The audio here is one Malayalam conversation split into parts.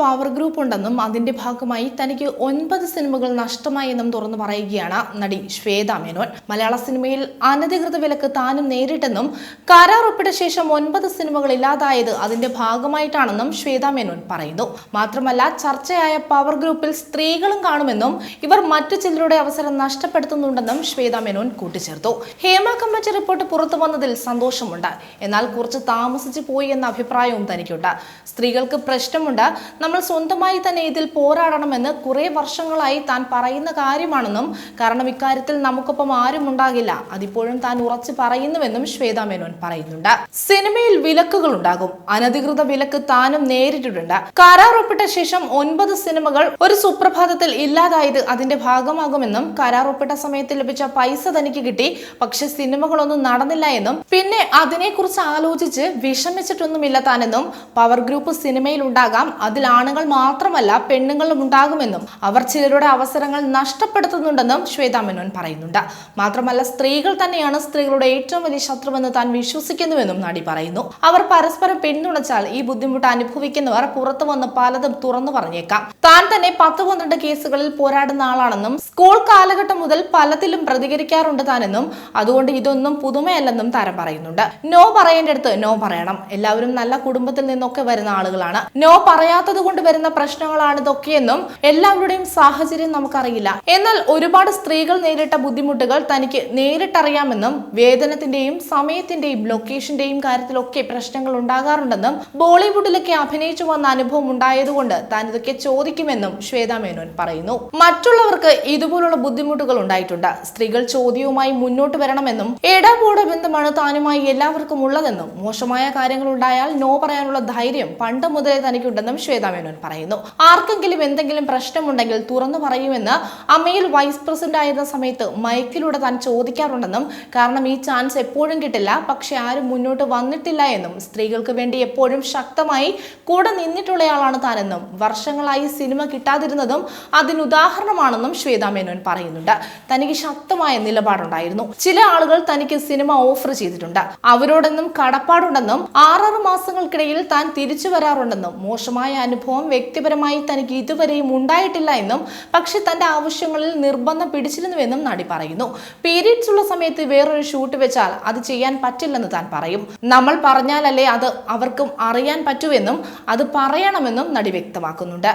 പവർ ഗ്രൂപ്പ് ഉണ്ടെന്നും അതിന്റെ ഭാഗമായി തനിക്ക് ഒൻപത് സിനിമകൾ നഷ്ടമായെന്നും തുറന്നു പറയുകയാണ് നടി ശ്വേത മേനോൻ. മലയാള സിനിമയിൽ അനധികൃത വിലക്ക് താനും നേരിട്ടെന്നും കരാർ ഒപ്പിട്ട ശേഷം ഒൻപത് സിനിമകൾ ഇല്ലാതായത് അതിന്റെ ഭാഗമായിട്ടാണെന്നും ശ്വേത മേനോൻ പറയുന്നു. മാത്രമല്ല ചർച്ചയായ പവർ ഗ്രൂപ്പിൽ സ്ത്രീകളും കാണുമെന്നും ഇവർ മറ്റു ചിലരുടെ അവസരം നഷ്ടപ്പെടുത്തുന്നുണ്ടെന്നും ശ്വേത മേനോൻ കൂട്ടിച്ചേർത്തു. ഹേമ കമ്മിറ്റി റിപ്പോർട്ട് പുറത്തു വന്നതിൽ സന്തോഷമുണ്ട്. എന്നാൽ കുറച്ച് താമസിച്ചു പോയി എന്ന അഭിപ്രായവും തനിക്കുണ്ട്. സ്ത്രീകൾക്ക് പ്രശ്നമുണ്ട്. നമ്മൾ സ്വന്തമായി തന്നെ ഇതിൽ പോരാടണമെന്ന് കുറെ വർഷങ്ങളായി താൻ പറയുന്ന കാര്യമാണെന്നും കാരണം ഇക്കാര്യത്തിൽ നമുക്കൊപ്പം ആരും ഉണ്ടാകില്ല. അതിപ്പോഴും താൻ ഉറച്ചു പറയുന്നുവെന്നും ശ്വേത മേനോൻ പറയുന്നുണ്ട്. സിനിമയിൽ വിലക്കുകൾ ഉണ്ടാകും. അനധികൃത വിലക്ക് താനും നേരിട്ടിട്ടുണ്ട്. കരാർ ഒപ്പിട്ട ശേഷം ഒൻപത് സിനിമകൾ ഒരു സുപ്രഭാതത്തിൽ ഇല്ലാതായത് അതിന്റെ ഭാഗമാകുമെന്നും കരാർ ഒപ്പിട്ട സമയത്ത് ലഭിച്ച പൈസ തനിക്ക് കിട്ടി. പക്ഷെ സിനിമകളൊന്നും നടന്നില്ല എന്നും. പിന്നെ അതിനെക്കുറിച്ച് ആലോചിച്ച് വിഷമിച്ചിട്ടൊന്നുമില്ല താനെന്നും. പവർ ഗ്രൂപ്പ് സിനിമയിൽ ഉണ്ടാകാം. അതിൽ ആണുങ്ങൾ മാത്രമല്ല പെണ്ണുങ്ങളും ഉണ്ടാകുമെന്നും അവർ ചിലരുടെ അവസരങ്ങൾ നഷ്ടപ്പെടുത്തുന്നുണ്ടെന്നും ശ്വേതാ മേനോൻ പറയുന്നുണ്ട്. മാത്രമല്ല സ്ത്രീകൾ തന്നെയാണ് സ്ത്രീകളുടെ ഏറ്റവും വലിയ ശത്രുവെന്ന് താൻ വിശ്വസിക്കുന്നുവെന്നും നടി പറയുന്നു. അവർ പരസ്പരം പിന്തുണച്ചാൽ ഈ ബുദ്ധിമുട്ട് അനുഭവിക്കുന്നവർ പുറത്തു വന്ന് പലതും തുറന്നു പറഞ്ഞേക്കാം. താൻ തന്നെ പത്ത് പന്ത്രണ്ട് കേസുകളിൽ പോരാടുന്ന ആളാണെന്നും സ്കൂൾ കാലഘട്ടം മുതൽ പലതിലും പ്രതികരിക്കാറുണ്ട് താനെന്നും അതുകൊണ്ട് ഇതൊന്നും പുതുമയല്ലെന്നും താരം പറയുന്നുണ്ട്. നോ പറയേണ്ടടുത്ത് നോ പറയണം. എല്ലാവരും നല്ല കുടുംബത്തിൽ നിന്നൊക്കെ വരുന്ന ആളുകളാണ്. നോ പറയാത്തത് കൊണ്ട് വരുന്ന പ്രശ്നങ്ങളാണ് ഇതൊക്കെയെന്നും എല്ലാവരുടെയും സാഹചര്യം നമുക്കറിയില്ല. എന്നാൽ ഒരുപാട് സ്ത്രീകൾ നേരിട്ട ബുദ്ധിമുട്ടുകൾ തനിക്ക് നേരിട്ടറിയാമെന്നും വേതനത്തിന്റെയും സമയത്തിന്റെയും ലൊക്കേഷന്റെയും കാര്യത്തിലൊക്കെ പ്രശ്നങ്ങൾ ഉണ്ടാകാറുണ്ടെന്നും ബോളിവുഡിലൊക്കെ അഭിനയിച്ചു വന്ന അനുഭവം ഉണ്ടായതുകൊണ്ട് താൻ ഇതൊക്കെ ചോദിക്കുമെന്നും ശ്വേത മേനോൻ പറയുന്നു. മറ്റുള്ളവർക്ക് ഇതുപോലുള്ള ബുദ്ധിമുട്ടുകൾ ഉണ്ടായിട്ടുണ്ട്. സ്ത്രീകൾ ചോദ്യവുമായി മുന്നോട്ട് വരണമെന്നും എടാപോട ബന്ധമാണ് താനുമായി എല്ലാവർക്കും ഉള്ളതെന്നും മോശമായ കാര്യങ്ങൾ ഉണ്ടായാൽ നോ പറയാനുള്ള ധൈര്യം പണ്ട് മുതലേ തനിക്കുണ്ടെന്നും ശ്വേത മേനോൻ പറയുന്നു. ആർക്കെങ്കിലും എന്തെങ്കിലും പ്രശ്നമുണ്ടെങ്കിൽ തുറന്നു പറയുമെന്ന് അമ്മയിൽ വൈസ് പ്രസിഡന്റ് ആയിരുന്ന സമയത്ത് മൈക്കിലൂടെ താൻ ചോദിക്കാറുണ്ടെന്നും കാരണം ഈ ചാൻസ് എപ്പോഴും കിട്ടില്ല. പക്ഷെ ആരും മുന്നോട്ട് വന്നിട്ടില്ല എന്നും സ്ത്രീകൾക്ക് വേണ്ടി എപ്പോഴും ശക്തമായി കൂടെ നിന്നിട്ടുള്ളയാളാണ് താനെന്നും വർഷങ്ങളായി സിനിമ കിട്ടാതിരുന്നതും അതിന് ഉദാഹരണമാണെന്നും ശ്വേത മേനോൻ പറയുന്നുണ്ട്. തനിക്ക് ശക്തമായ നിലപാടുണ്ടായിരുന്നു. ചില ആളുകൾ തനിക്ക് സിനിമ ഓഫർ ചെയ്തിട്ടുണ്ട്. അവരോടൊന്നും കടപ്പാടുണ്ടെന്നും ആറാറ് മാസങ്ങൾക്കിടയിൽ താൻ തിരിച്ചു വരാറുണ്ടെന്നും മോശമായ അനുഭവം വ്യക്തിപരമായി തനിക്ക് ഇതുവരെയും ഉണ്ടായിട്ടില്ല എന്നും പക്ഷെ തന്റെ ആവശ്യങ്ങളിൽ നിർബന്ധം പിടിച്ചിരുന്നുവെന്നും നടി പറയുന്നു. പീരീഡ്സ് ഉള്ള സമയത്ത് വേറൊരു ഷൂട്ട് വെച്ചാൽ അത് ചെയ്യാൻ പറ്റില്ലെന്ന് താൻ പറയും. നമ്മൾ പറഞ്ഞാലല്ലേ അത് അവർക്കും അറിയാൻ പറ്റുമെന്നും അത് പറയണമെന്നും നടി വ്യക്തമാക്കുന്നുണ്ട്.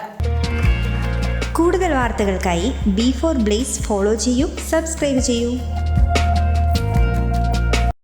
കൂടുതൽ വാർത്തകൾക്കായി ബി ഫോർ ബ്ലേസ് ഫോളോ ചെയ്യൂ സബ്സ്ക്രൈബ് ചെയ്യൂ.